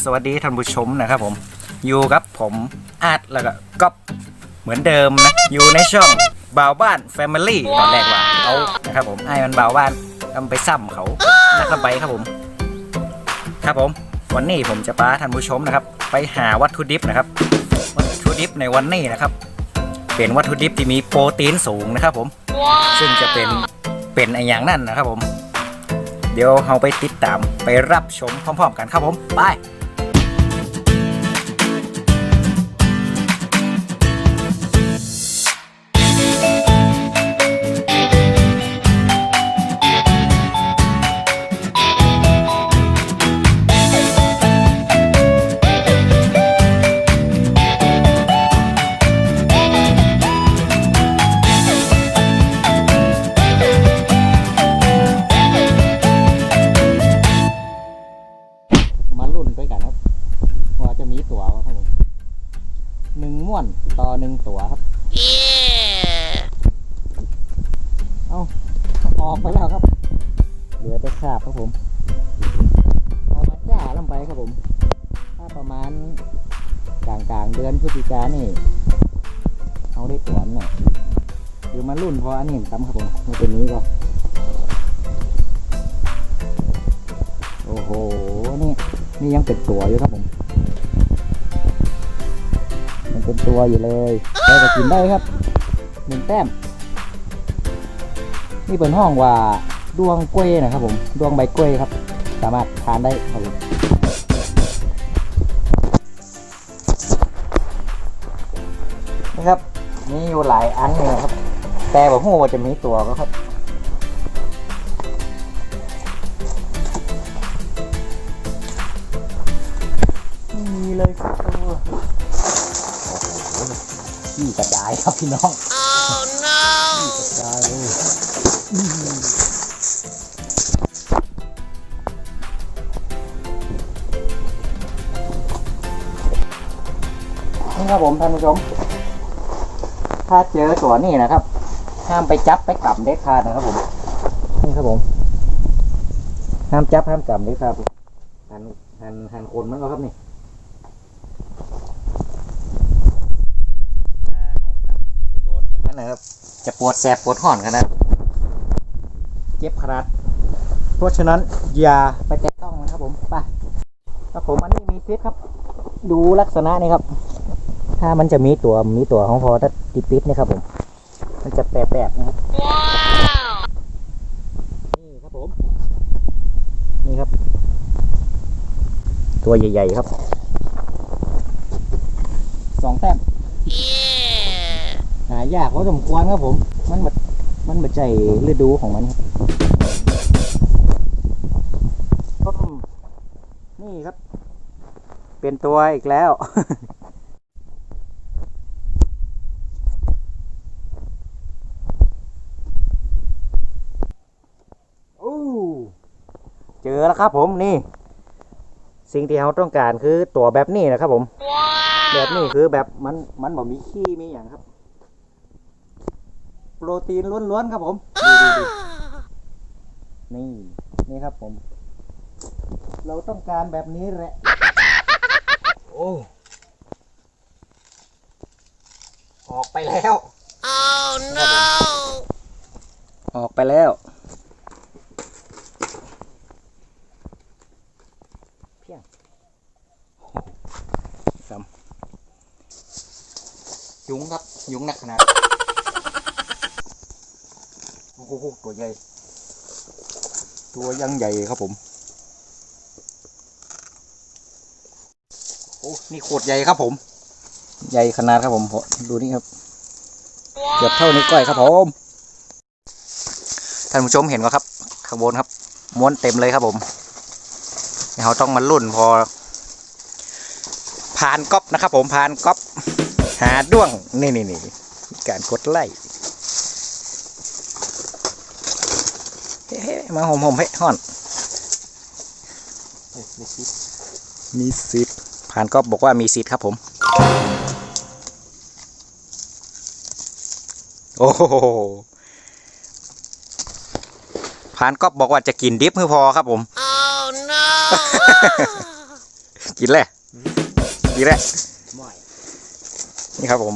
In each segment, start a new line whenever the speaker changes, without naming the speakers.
ขอสวัสดีท่านผู้ชมนะครับผม อยู่กับผมอาร์ตแล้วก็ก๊อฟเหมือนเดิมนะ อยู่ในช่องบ่าวบ้านแฟมิลี่ตอนแรกว่าเอานะครับผมไอ้มันบ่าวบ้านทำไปซ้ำเขานักระไปครับผม ครับผม วันนี้ผมจะพาท่านผู้ชมนะครับ ไปหาวัตถุดิบนะครับ วัตถุดิบในวันนี้นะครับ เป็นวัตถุดิบที่มีโปรตีนสูงนะครับผม ซึ่งจะเป็นเป็นไออย่างนั่นนะครับผมเดี๋ยวเราไปติดตามไปรับชมพร้อม ๆ กันครับผม ไป หนึ่งตัวครับ เอาออกไปแล้วครับ เหลือแต่คราบครับผมเอามาจ้าลงไปครับผม ถ้าประมาณกลางกลางๆเดือนพฤศจิกายนนี่เอาได้ตัวหน่อยเดี๋ยวมารุ่นพออันนี้ตั้มครับผมมันเป็นนี้ก็โอ้โห นี่นี่ยังเป็นตัวอยู่ครับผมยัง เป็นตัวอยู่เลยได้ก็กินได้ครับหนึ่งแต้มนี่เป็นห้องว่าดวงกล้วยนะครับผมดวงใบกล้วยครับ สามารถทานได้ครับผมนี่ครับมีอยู่หลายอันเลยนะครับ แต่ผมว่าจะมีตัวก็ครับไม่มีเลยครับโอ้โห ขี้กระจายครับพี่น้อง
Oh no!
ขี้กระจายเลยนี่ครับผมท่านผู้ชม ถ้าเจอตัวนี้นะครับ ห้ามไปจับไปกลับเด็ดขาดนะครับผม นี่ครับผม ห้ามจับห้ามกลับเด็ดขาดหันหันหันคนมันก็ครับนี่ ถ้าเอากลับไป โดนใช่ไหมนะครับ จะปวดแสบปวดห่อนขนาดเจ็บขนาด เพราะฉะนั้นอย่าไปแตะต้องนะครับผมไปครับผมอันนี้มีฟิตครับ ดูลักษณะนี่ครับ ถ้ามันจะมีตัวมีตัวของพอถ้าติดปิดนี่ครับผม มันจะแปลกๆนะครับนี่ครับผม นี่ครับ ตัวใหญ่ ๆ ครับสองแต้มายากพอสมควรครับผม มันแบบมันแบบใจฤดูของมันครับนี่ครับ เป็นตัวอีกแล้วโอ้เจอแล้วครับผมนี่ สิ่งที่เราต้องการคือตัวแบบนี้นะครับผม แบบนี้คือแบบมันมันบอกมีขี้มีอย่างครับ โปรตีนล้วนๆครับผมดูดูดูนี่ นี่ครับผม เราต้องการแบบนี้แหละ โอ้ ออกไปแล้ว
Oh no!
ออกไปแล้วเพียงสามยุงครับ ยุงหนักขนาด โอ้โหตัวใหญ่ ตัวยังใหญ่ครับผม โอ้ นี่โคตรใหญ่ครับผม ใหญ่ขนาดครับผม ดูนี่ครับ เกือบเท่านิ้วก้อยครับผม ท่านผู้ชมเห็นไหมครับ ข้างบนครับ ม้วนเต็มเลยครับผมเราต้องมาลุ่นพอ ผ่านก๊อปนะครับผมผ่านก๊อปหาด้วง นี่นี่นี่การกดไล่เฮ้เฮ้ มาหอมหอมเฮ้ห่อนมีสิทธิ์ผ่านก๊อปบอกว่ามีสิทธิ์ครับผม โอ้โหพานก็บอกว่าจะกินดิฟเพื่อพอครับผมกินแหละกินแหละนี่ครับผม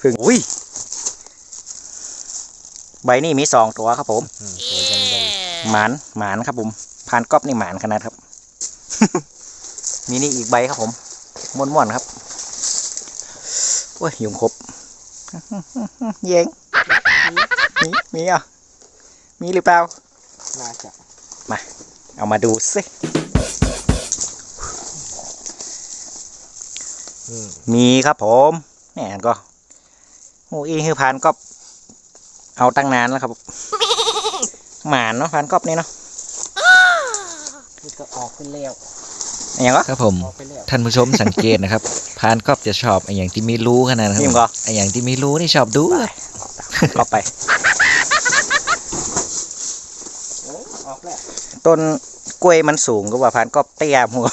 พึ่งอุ้ย ใบนี่มีสองตัวครับผมหมานหมานครับผมพานก๊อบนี่หมานขนาดครับ มีนี่อีกใบครับผมม้วนม้วนๆครับโอ้ยยุงครบเย้งมีมีอะมีหรือเปล่า
น่าจะ
เอามาดูสิ
อืม
มีครับผมแหมก็โอ้ยคือพานก๊อบ เอาตั้งนานแล้วครับ หมานเนาะพานก๊อบนี่เนาะ
นี่ก็ออกไปแล้ว
อย่างก็
ครับผม
ออกไปแล้ว
ท่านผู้ชมสังเกตนะครับ พานก็จะชอบไอ้อย่างที่ไม่รู้ขนาดนั้นค
นี่
รับ
มันก็
ไอ้อย่างที่ไม่รู้นี่ชอบดูครับ
ก๊อบไป
โอ้ออกแล้ว
ต้นกล้วยมันสูงก็ว่าพานก๊อบเตี้ยหัว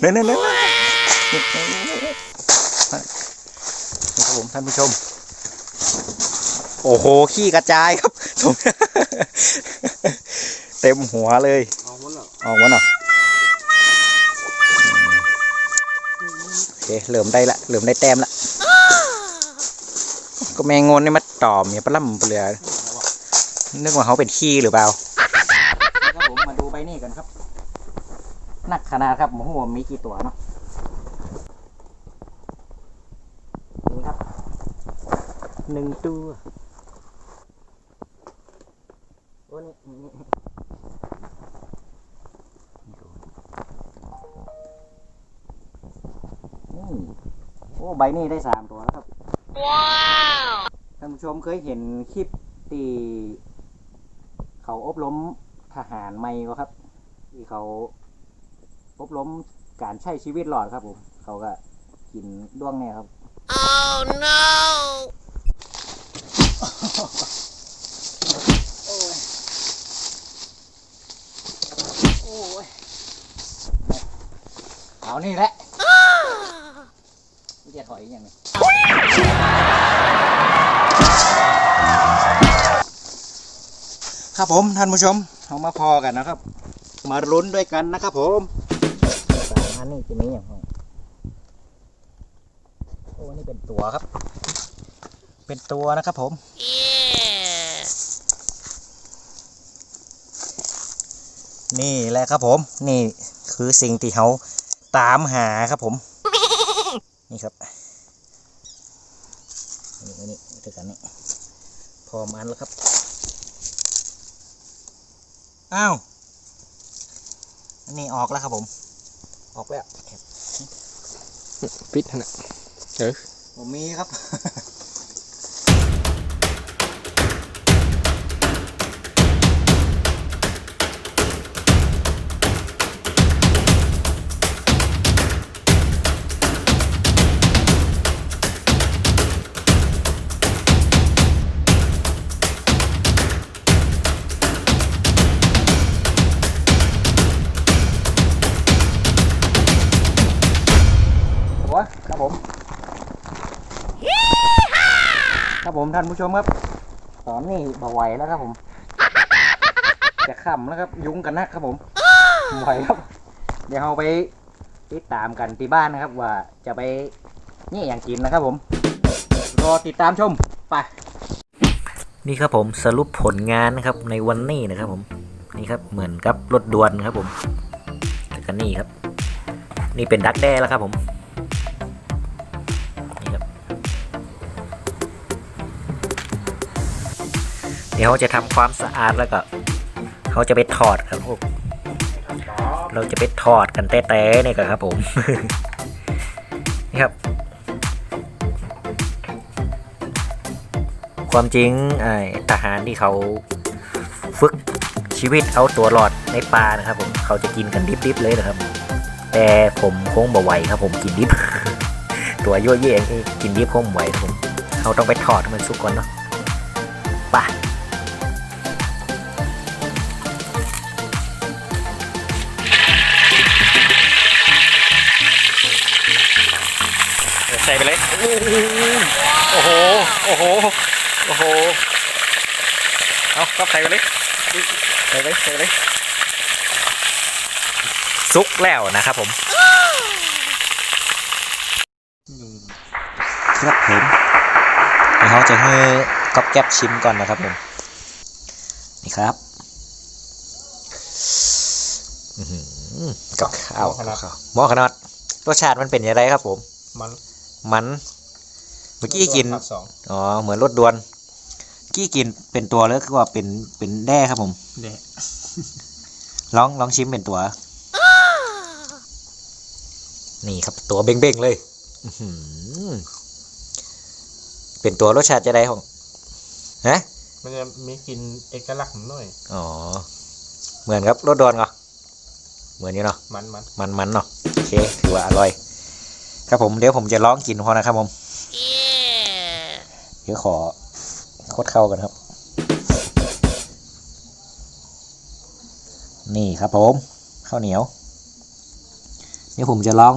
เนั่นนั่นนั่นครับผมท่านผู้ชม โอ้โห ขี้กระจายครับเต็มหัวเลย
ออกหมดแล้ว
ออกมาหน่อโอเคเริ่มได้ละเริ่มได้แต้มละก็แมงงนนี่มาตอมเนี่ยปลาล่ำเปลือยนึกว่าเขาเป็นขี้หรือเปล่าครับผมมาดูใบนี้กันครับหนักขนาดครับหมูหัวมีกี่ตัวเนาะนี่ครับหนึ่งตัว โอ้นี่นี่นี่นี่โอ้ใบนี้ได้สามตัวแล้วครับ
Wow!
ท่านผู้ชมเคยเห็นคลิปตี เขาอบรมทหารไม่ก็ครับ ที่เขาอบรมการใช้ชีวิตหลอดครับผม เขาก็กินด้วงเนี่ยครับ
Oh no!
โอ้ย เอานี่แหละไม่จะถอยอย่างนี้ครับผมท่านผู้ชมเอามาพอกันนะครับ มาลุ้นด้วยกันนะครับผมสามอันนี้จะมีอย่างไรโอ้นี่เป็นตัวครับ เป็นตัวนะครับผม
Yeah!
นี่แหละครับผม นี่คือสิ่งที่เขาตามหาครับผม นี่ครับนี่อันนี่เท่ากันนี่พอมันแล้วครับ อ้าวอันนี้ออกแล้วครับผม ออกแล้ว
ปิดนะเออ
ผมมีครับ ท่านผู้ชมครับตอนนี้บ่ไหวแล้วครับผม จะค่ำแล้วครับ ยุงกันนะครับผมบ่ไหวครับ เดี๋ยวเราไปติดตามกันที่บ้านนะครับ ว่าจะไปนี่อย่างกินนะครับ ผม รอติดตามชมไป
นี่ครับผมสรุปผลงานนะครับในวันนี้นะครับผมนี่ครับเหมือนกับรถด่วนครับผมแล้วก็นี่ครับ นี่เป็นดักแด้แล้วครับผม ดี๋ยวเราจะทำความสะอาดแล้วก็เขาจะไปถอดครับผมเราจะไปถอดกันแต้ๆนี่ยครับผมนี่ครับ ความจริงไอ้ทหารที่เขาฝึกชีวิตเอาตัวรอดในป่านะครับ ผมเขาจะกินกันดิบๆเลยนะครับ แต่ผมคงบ่ไหวครับ ผมกินดิบ ตัวยั่วเย่งกินดิบคงไหวครับผมเขาต้องไปถอดมันสุกก่อนเนาะ
โอ้โห โอ้โห โอ้โห เอาครับใส่ไปเลยใส่ไปใส่ไปเลย
ซุกแล้วนะครับผม
ครับผมเดี๋ยวเขาจะให้ก๊อบแก๊บชิมก่อนนะครับผม นี่ครับอื้อหือกับข้าว
หม้อขนาด
กับข้าวหม้อขนาดรสชาติมันเป็นยังไงครับผม
มัน
มันเมื่อกี้กิน
ภาคสอง
อ๋อเหมือนรถดวนกี้กินเป็นตัวแล้วคือว่าเป็นเป็นแด้ครับผม
เด็ก
ลองลองชิมเป็นตัว นี่ครับตัวเบ้งๆเลยอื้อหือเป็นตัวรสชาติจะได้ของฮะ
มันจะมีกลินเอกลักษณ์หน่อย
อ๋อ เหมือนครับรถดวนเหรอเหมือนอยู่เนาะ
มันมัน
มันมันๆเนาะโอเคถือว่าอร่อย ครับผมเดี๋ยวผมจะลองกินพอนะครับผม
Yeah.
เดี๋ยวขอโคตรเข้ากันครับ นี่ครับผมข้าวเหนียวเดี๋ยวผมจะลอง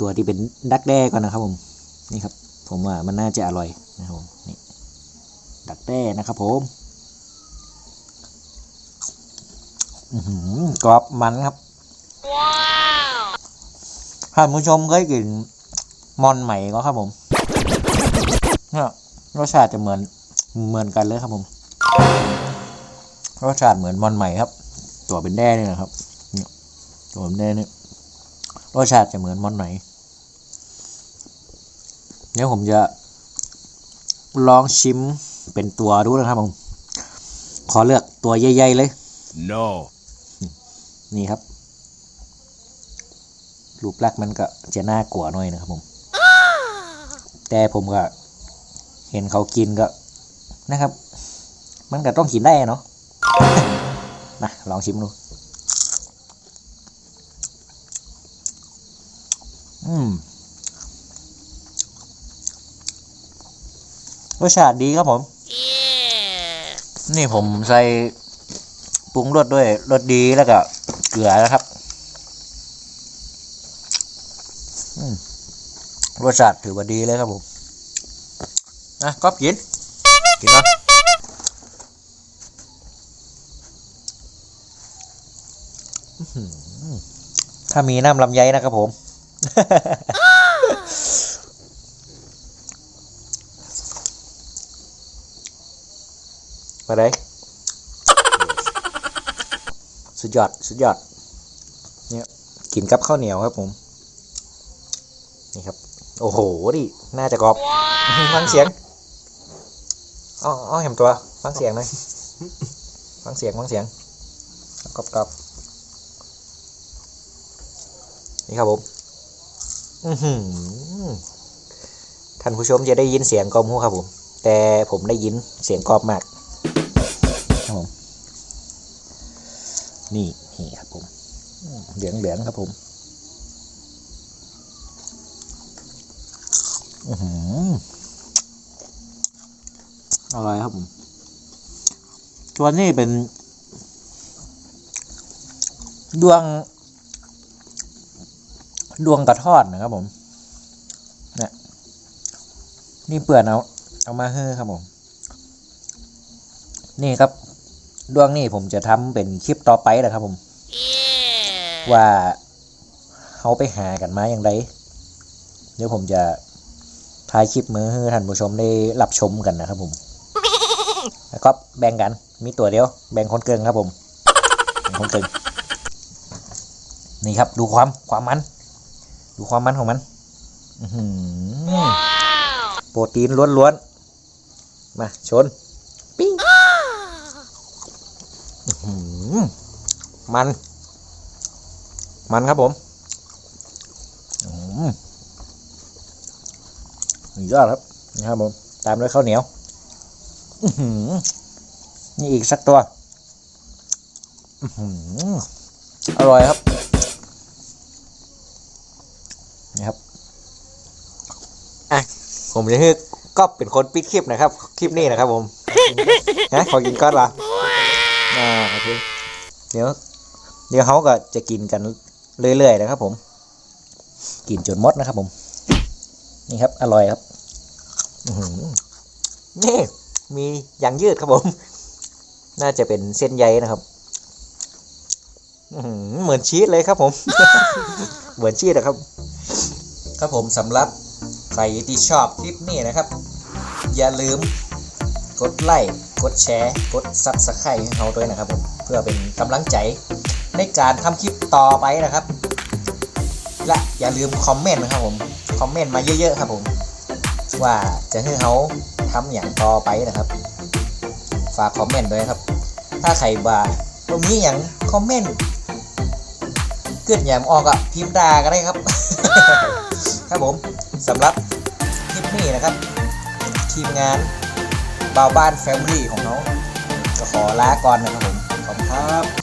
ตัวที่เป็นดักแด้ก่อนนะครับผมนี่ครับ ผมว่ามันน่าจะอร่อยนะครับผมนี่ดักแด้นะครับผมอื้อหือกรอบมันครับ
Wow.
ท่านผู้ชมเคยกินมอนใหม่ก็ครับผม เนี่ยรสชาติจะเหมือนเหมือนกันเลยครับผมรสชาติเหมือนมอนใหม่ครับ ตัวเป็นแด้เนี่ยนะครับเนี่ยตัวเป็นแด้เนี่ยรสชาติจะเหมือนมอนใหม่เดี๋ยวผมจะลองชิมเป็นตัวดูนะครับผมขอเลือกตัวใหญ่ๆเลย
No.
นี่ครับ รูปลักษณ์มันก็จะน่ากลัวหน่อยนะครับผม แต่ผมก็ เห็นเขากินก็นะครับ มันก็ต้องกินได้เนาะมาลองชิมดู อืมรสชาติดีครับผม
Yeah.
นี่ผมใส่ปรุงรสด้วยรสดีแล้วก็เกลือนะครับรสชาติถือว่าดีเลยครับผม นะก็กิน กินนะถ้ามีน้ำลำไยนะครับผม มาเลยสุดยอด สุดยอด เนี่ยกินกับข้าวเหนียวครับผม นี่ครับ โอ้โหดิน่าจะกรอบฟังเสียง อ๋ออ๋อเห็นตัว ฟังเสียงหน่อย ฟังเสียง ฟังเสียงกรอบกรอบนี่ครับผม อือหือท่านผู้ชมจะได้ยินเสียงกรอบหูครับผม แต่ผมได้ยินเสียงกรอบมากครับผมนี่นี่ครับผมอืมเหลืองเหลืองครับผม อือหือ อร่อยครับผมตัวนี้เป็น ดวง ดวงกระทอดนะครับผมเนี่ยนี่เปื่อนเอาเอามาเฮ้อครับผม นี่ครับ ดวงนี้ผมจะทำเป็นคลิปต่อไปนะครับผม
Yeah.
ว่าเขาไปหากันมาอย่างไรเดี๋ยวผมจะถ่ายคลิปมือให้ท่านผู้ชมได้รับชมกันนะครับผม แล้วก็แบ่งกัน มีตัวเดียว แบ่งคนเกินครับผมคนเกินนี่ครับ ดูความความมัน ดูความมันของมันโปรตีนล้วนๆ มาชน ปิ้งมัน มันครับผมอืมยอดครับนี่ครับผม ตามด้วยข้าวเหนียว นี่อีกสักตัวอร่อยครับ นี่ครับ อะ ผมจะให้ก็เป็นคนปิดคลิปนะครับ คลิปนี้นะครับผมฮะขอกินก้อนละอ่าโอเคเดี๋ยว เดี๋ยวเขาก็จะกินกันเรื่อยๆนะครับ ผม กินจนมดนะครับผม นี่ครับ อร่อยครับ นี่ มียางยืดครับผม น่าจะเป็นเส้นใยนะครับ
เหมือนชีสเลยครับผม เหมือนชีสนะครับ ครับผมสำหรับใครที่ชอบคลิปนี้นะครับ อย่าลืมกดไลค์กดแชร์ กดซับสไครต์ให้เราด้วยนะครับผม เพื่อเป็นกำลังใจในการทำคลิปต่อไปนะครับ และอย่าลืมคอมเมนต์นะครับผม คอมเมนต์มาเยอะๆครับผม ว่าจะให้เขา ทำอย่างต่อไปนะครับ ฝากคอมเมนต์ด้วยครับ ถ้าใครบ่าตรงนี้อย่างคอมเมนต์เกิดอย่างออกอะพิมพ์ด่าก็ได้ครับ ครับผมสำหรับคลิปนี้นะครับ ทีมงานบ่าวบ้านแฟมิลี่ของน้องก็ขอลาก่อนนะครับผมขอบคุณครับ